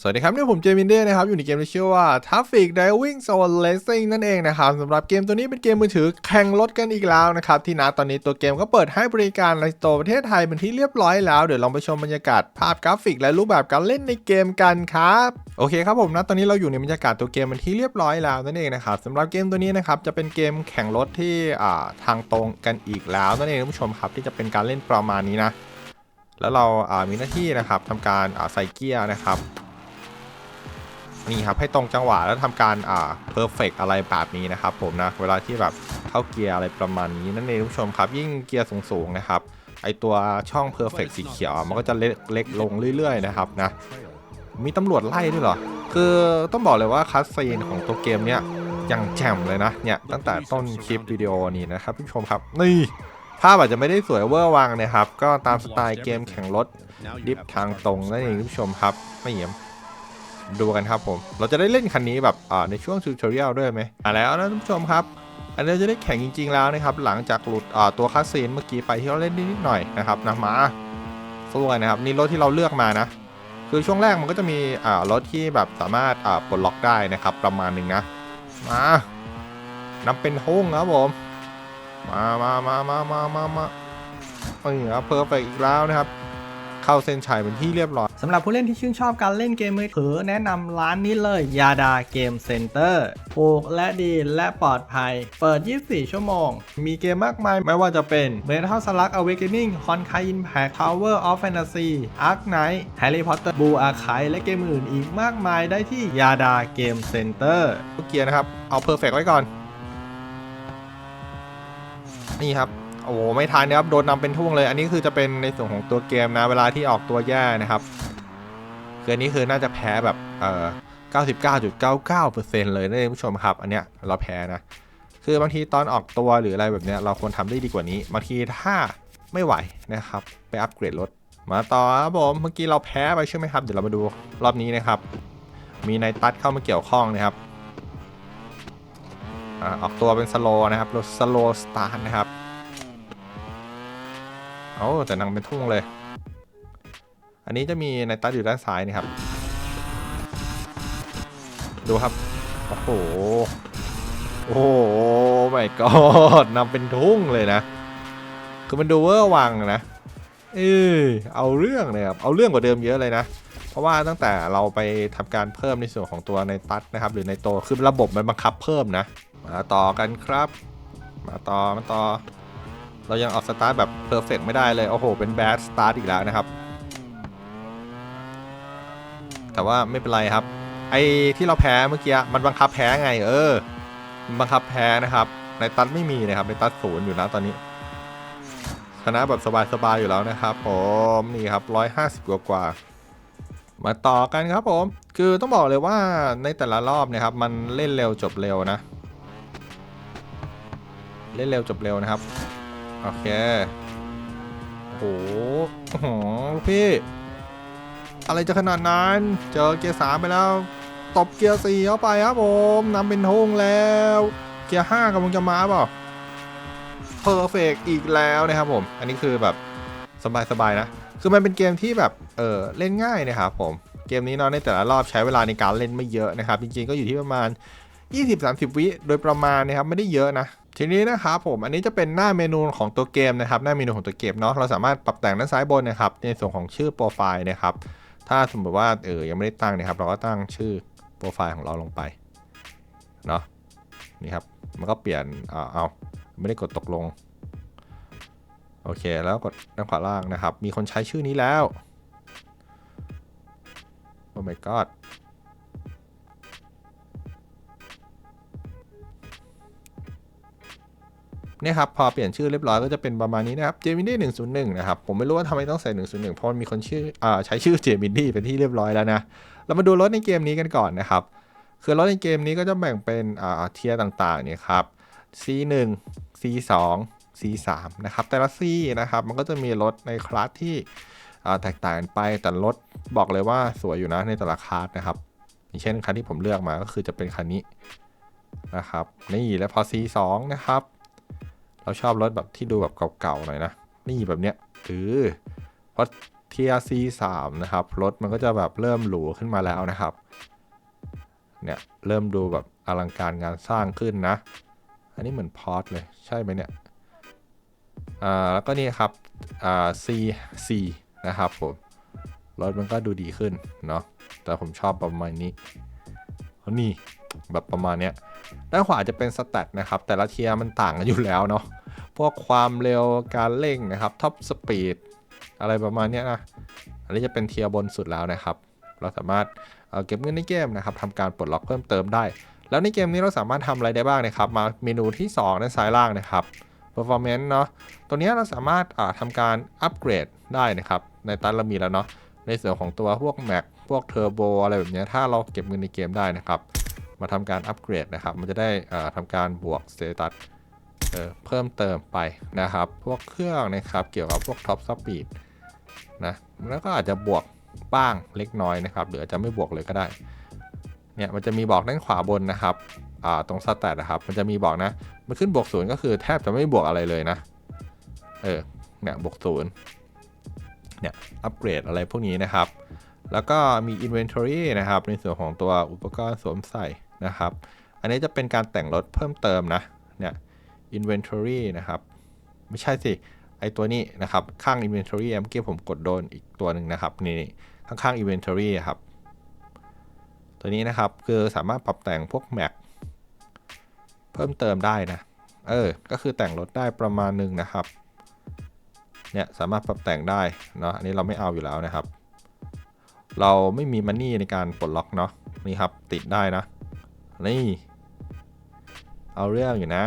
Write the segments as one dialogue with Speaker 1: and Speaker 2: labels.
Speaker 1: สวัสดีครับ นี่ผมเจมินเด้นะครับ อยู่ในเกมที่ชื่อว่า Traffic Driving Zone Racing นั่นเองนะครับสำหรับเกมตัวนี้เป็นเกมมือถือแข่งรถกันอีกแล้วนะครับ ที่นะตอนนี้ตัวเกมก็เปิดให้บริการในตัวประเทศไทยเป็นที่เรียบร้อยแล้ว เดี๋ยวลองไปชมบรรยากาศภาพกราฟิก และรูปแบบการเล่นในเกมกันครับโอเคครับผมนะตอนนี้เราอยู่ในบรรยากาศตัวเกมเป็นที่เรียบร้อยแล้วนั่นเองนะครับสำหรับเกมตัวนี้นะครับจะเป็นเกมแข่งรถที่อ่าทางตรงกันอีกแล้วนั่นเองท่านผู้ชมครับที่จะเป็นการเล่นประมาณนี้นะแล้วเราอ่ามีหน้าที่นะครับทำการอ่าใส่เกียร์นะครับ นี่ครับให้ตรงจังหวะแล้วทำการอ่าเพอร์เฟกอะไรแบบนี้นะครับผมนะเวลาที่แบบเข้าเกียร์อะไรประมาณนี้นั่นเองท่านผู้ชมครับ ยิ่งเกียร์สูงๆนะครับไอตัวช่องเพอร์เฟกสีเขียวมันก็จะเล็กลงเรื่อยๆนะครับนะมีตำรวจไล่ด้วยเหรอ คือต้องบอกเลยว่าคัสซีนของตัวเกมเนี้ยยังแจ่มเลยนะเนี่ยตั้งแต่ต้นคลิปวิดีโอนี้นะครับท่านผู้ชมครับนี่ภาพอาจจะไม่ได้สวยเวอร์วังนะครับ ก็ตามสไตล์เกมแข่งรถดิฟทางตรงนั่นเองท่านผู้ชมครับไม่เยี่ยม ดูกันครับผม เราจะได้เล่นคันนี้แบบในช่วงทูตอเรียลด้วยไหมอ่าแล้วนะท่านผู้ชมครับ อันนี้เราจะได้แข่งจริง ๆ แล้วนะครับ หลังจากหลุดตัวคัสซีนเมื่อกี้ไปที่เราเล่นนิดๆหน่อยนะครับนะมาสู้กันนะครับนี่รถที่เราเลือกมานะ คือช่วงแรกมันก็จะมีรถที่แบบสามารถอ่าปลดล็อกได้นะครับ ประมาณหนึ่งนะมานำเป็นทุ่งครับผมมามามามามามามานี่ครับเพอร์เฟกอีกแล้วนะครับ เข้าเส้นชัยเป็นที่เรียบร้อย
Speaker 2: สำหรับผู้เล่นที่ชื่นชอบการเล่นเกมมือถือแนะนำร้านนี้เลยยาดาเกมเซ็นเตอร์ถูกและดีและปลอดภัย เปิด 24 ชั่วโมง มีเกมมากมายไม่ว่าจะเป็น Metal Slug Awakening Honkai Impact Tower of Fantasy Ark Knight Harry Potter Blue Archive และเกมอื่นอีกมากมายได้ที่ยาดาเกมเซ็นเตอร์
Speaker 1: ทุกเกียร์นะครับ เอาเพอร์เฟกไว้ก่อน นี่ครับ โอ้โหไม่ทันนะครับโดนนำเป็นทุ่งเลย อันนี้คือจะเป็นในส่วนของตัวเกมนะ เวลาที่ออกตัวแย่นะครับคืออันนี้คือน่าจะแพ้แบบเอ่อ99.99%เลยนะท่านผู้ชมครับ อันเนี้ยเราแพ้นะคือบางทีตอนออกตัวหรืออะไรแบบเนี้ยเราควรทำได้ดีกว่านี้บางทีถ้าไม่ไหวนะครับ ไปอัปเกรดรถมาต่อครับผมเมื่อกี้เราแพ้ไปใช่ไหมครับ เดี๋ยวเรามาดูรอบนี้นะครับ มีไนตัสเข้ามาเกี่ยวข้องนะครับอ่าออกตัวเป็นสโลนะครับรถสโลสตาร์นะครับ โอ้แต่นังเป็นทุ่งเลย อันนี้จะมีในตัดอยู่ด้านซ้ายนี่ครับ ดูครับ โอ้โห โอ้โหไม่กอดนำเป็นทุ่งเลยนะ คือมันดูเวอร์วังนะ เออเอาเรื่องเลยครับ เอาเรื่องกว่าเดิมเยอะเลยนะ เพราะว่าตั้งแต่เราไปทำการเพิ่มในส่วนของตัวในตัดนะครับ หรือในโตคือระบบมันบังคับเพิ่มนะ มาต่อกันครับ มาต่อมาต่อ เรายังออกสตาร์ทแบบเพอร์เฟกไม่ได้เลย โอ้โห เป็นแบดสตาร์ทอีกแล้วนะครับ แต่ว่าไม่เป็นไรครับ ไอ้ที่เราแพ้เมื่อกี้มันบังคับแพ้ไง เออมันบังคับแพ้นะครับ ในตัดไม่มีนะครับ ในตัดศูนย์อยู่นะตอนนี้ ชนะแบบสบายๆอยู่แล้วนะครับ ผมนี่ครับร้อยห้าสิบกว่าๆมาต่อกันครับผม คือต้องบอกเลยว่าในแต่ละรอบนะครับ มันเล่นเร็วจบเร็วนะ เล่นเร็วจบเร็วนะครับ โอเคโอ้โหโอ้โหลูกพี่ อะไรจะขนาดนั้น เจอเกียร์สามไปแล้ว ตบเกียร์สี่เข้าไปครับผมนำเป็นทงแล้ว เกียร์ห้ากำลังจะมาเปล่าเพอร์เฟกอีกแล้วนะครับผม อันนี้คือแบบสบายๆนะ คือมันเป็นเกมที่แบบ เออเล่นง่ายนะครับผม เกมนี้เนาะในแต่ละรอบใช้เวลาในการเล่นไม่เยอะนะครับ จริงๆก็อยู่ที่ประมาณ 20-30 วิโดยประมาณนะครับ ไม่ได้เยอะนะ ทีนี้นะครับผมอันนี้จะเป็นหน้าเมนูของตัวเกมนะครับหน้าเมนูของตัวเกมเนาะเราสามารถปรับแต่งด้านซ้ายบนนะครับ ในส่วนของชื่อโปรไฟล์นะครับ ถ้าสมมติว่าเออยังไม่ได้ตั้งนะครับ เราก็ตั้งชื่อโปรไฟล์ของเราลงไปเนาะนี่ครับมันก็เปลี่ยนเอาเอาไม่ได้กดตกลงโอเค แล้วกดด้านขวาล่างนะครับ มีคนใช้ชื่อนี้แล้ว โอ้ my god เนี่ยครับพอเปลี่ยนชื่อเรียบร้อยก็จะเป็นประมาณนี้นะครับเจมินี่หนึ่งศูนย์หนึ่งนะครับผมไม่รู้ว่าทำไมต้องใส่หนึ่งศูนย์หนึ่งเพราะมันมีคนชื่ออ่าใช้ชื่อเจมินี่เป็นที่เรียบร้อยแล้วนะเรามาดูรถในเกมนี้กันก่อนนะครับคือรถในเกมนี้ก็จะแบ่งเป็นอ่าเทียร์ต่างๆเนี่ยครับ C1 C2 C3 นะครับแต่ละ C นะครับมันก็จะมีรถในคลาสที่แตกต่างกันไปแต่รถบอกเลยว่าสวยอยู่นะในแต่ละคลาสนะครับอย่างเช่นคันที่ผมเลือกมาก็คือจะเป็นคันนี้นะครับนี่แล้วพอ C2 นะครับ เราชอบรถแบบที่ดูแบบเก่าๆหน่อยนะ นี่แบบเนี้ยคือพอ TRC 3นะครับ รถมันก็จะแบบเริ่มหรูขึ้นมาแล้วนะครับ เนี่ยเริ่มดูแบบอลังการงานสร้างขึ้นนะ อันนี้เหมือนพอร์ตเลย ใช่ไหมเนี่ย อ่า แล้วก็นี่ครับ อ่า C C นะครับผม รถมันก็ดูดีขึ้นเนาะ แต่ผมชอบประมาณนี้นี่ แบบประมาณเนี้ยด้านขวาจะเป็นสแตทนะครับ แต่ละเทียมันต่างกันอยู่แล้วเนาะพวกความเร็วการเร่งนะครับท็อปสปีดอะไรประมาณนี้นะอันนี้จะเป็นเทียบนสุดแล้วนะครับ เราสามารถเเก็บเงินในเกมนะครับทำการปลดล็อกเพิ่มเติมได้ แล้วในเกมนี้เราสามารถทำอะไรได้บ้างนะครับ มาเมนูที่2ด้านซ้ายล่างนะครับ performance เนาะตัวนี้เราสามารถาทำการอัปเกรดได้นะครับ ในตันเรามีแล้วเนาะในส่วนของตัวพวก Mac พวก Turbo อะไรแบบนี้ถ้าเราเก็บเงินในเกมได้นะครับ มาทำการอัปเกรดนะครับ มันจะได้อ่าทำการบวกสเตตัสเพิ่มเติมไปนะครับ พวกเครื่องนะครับเกี่ยวกับพวกท็อปสปีดนะแล้วก็อาจจะบวกบ้างเล็กน้อยนะครับหรืออาจจะไม่บวกเลยก็ได้เนี่ยมันจะมีบอกด้านขวาบนนะครับตรงสแตทนะครับ มันจะมีบอกนะ มันขึ้นบวกศูนย์ก็คือแทบจะไม่บวกอะไรเลยนะ เออ เนี่ยบวกศูนย์เนี่ย อัปเกรดอะไรพวกนี้นะครับ แล้วก็มี Inventory นะครับ ในส่วนของตัวอุปกรณ์สวมใส่ นะครับ อันนี้จะเป็นการแต่งรถเพิ่มเติมนะ เนี่ย Inventory นะครับ ไม่ใช่สิ ไอตัวนี้นะครับ ข้าง Inventory เมื่อกี้ผมกดโดนอีกตัวหนึ่งนะครับ นี่ข้างๆ Inventory ครับ ตัวนี้นะครับ คือสามารถปรับแต่งพวกแม็กเพิ่มเติมได้นะ เออ ก็คือแต่งรถได้ประมาณหนึ่งนะครับ เนี่ยสามารถปรับแต่งได้เนาะ อันนี้เราไม่เอาอยู่แล้วนะครับ เราไม่มีมันนี่ในการปลดล็อกเนาะ นี่ครับติดได้นะ นี่ เอาเรื่องอยู่นะ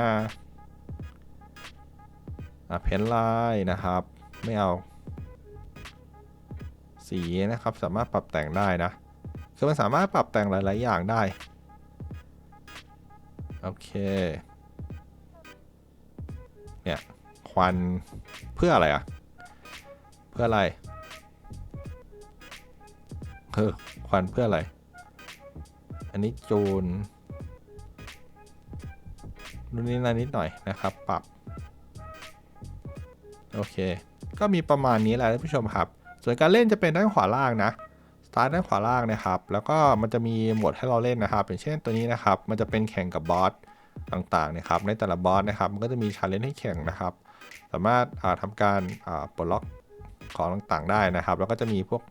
Speaker 1: อะเพนไลน์นะครับ ไม่เอา สีนะครับสามารถปรับแต่งได้นะ คือมันสามารถปรับแต่งหลาย ๆ อย่างได้ โอเค เนี่ย ควันเพื่ออะไรอะเพื่ออะไรเออควันเพื่ออะไร อันนี้จูน นู่นนี่นั่นนิดหน่อยนะครับ ปรับ โอเค ก็มีประมาณนี้แหละท่านผู้ชมครับ ส่วนการเล่นจะเป็นด้านขวาล่างนะสตาร์ทด้านขวาล่างนะครับ แล้วก็มันจะมีโหมดให้เราเล่นนะครับ อย่างเช่นตัวนี้นะครับ มันจะเป็นแข่งกับบอสต่างๆนะครับ ในแต่ละบอสนะครับ มันก็จะมีชาเลนจ์ให้แข่งนะครับ สามารถาทำการปลดล็อกของต่างๆได้นะครับ แล้วก็จะมีพวก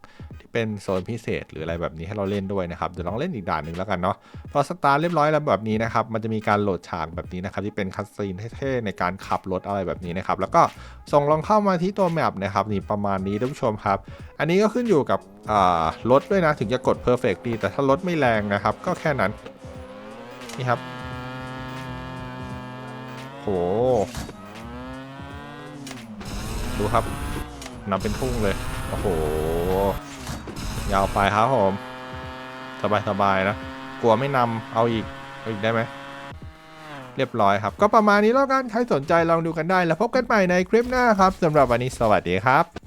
Speaker 1: เป็นโซนพิเศษ หรืออะไรแบบนี้ให้เราเล่นด้วยนะครับเดี๋ยวลองเล่นอีกด่านหนึ่งแล้วกันเนาะพอสตาร์ทเรียบร้อยแล้วแบบนี้นะครับมันจะมีการโหลดฉากแบบนี้นะครับที่เป็นคัสซีนเท่ๆในการขับรถอะไรแบบนี้นะครับแล้วก็ส่งลองเข้ามาที่ตัวแมปนะครับนี่ประมาณนี้ท่านผู้ชมครับ อันนี้ก็ขึ้นอยู่กับรถด้วยนะถึงจะกด perfect ดีแต่ถ้ารถไม่แรงนะครับ ก็แค่นั้นนี่ครับโหดูครับนำเป็นทุ่งเลย โอ้โห ยาวไปครับผม สบายๆนะ กลัวไม่นำเอาอีกเอาอีกได้ไหม เรียบร้อยครับ ก็ประมาณนี้แล้วกัน ใครสนใจลองดูกันได้ แล้วพบกันใหม่ในคลิปหน้าครับสำหรับวันนี้สวัสดีครับ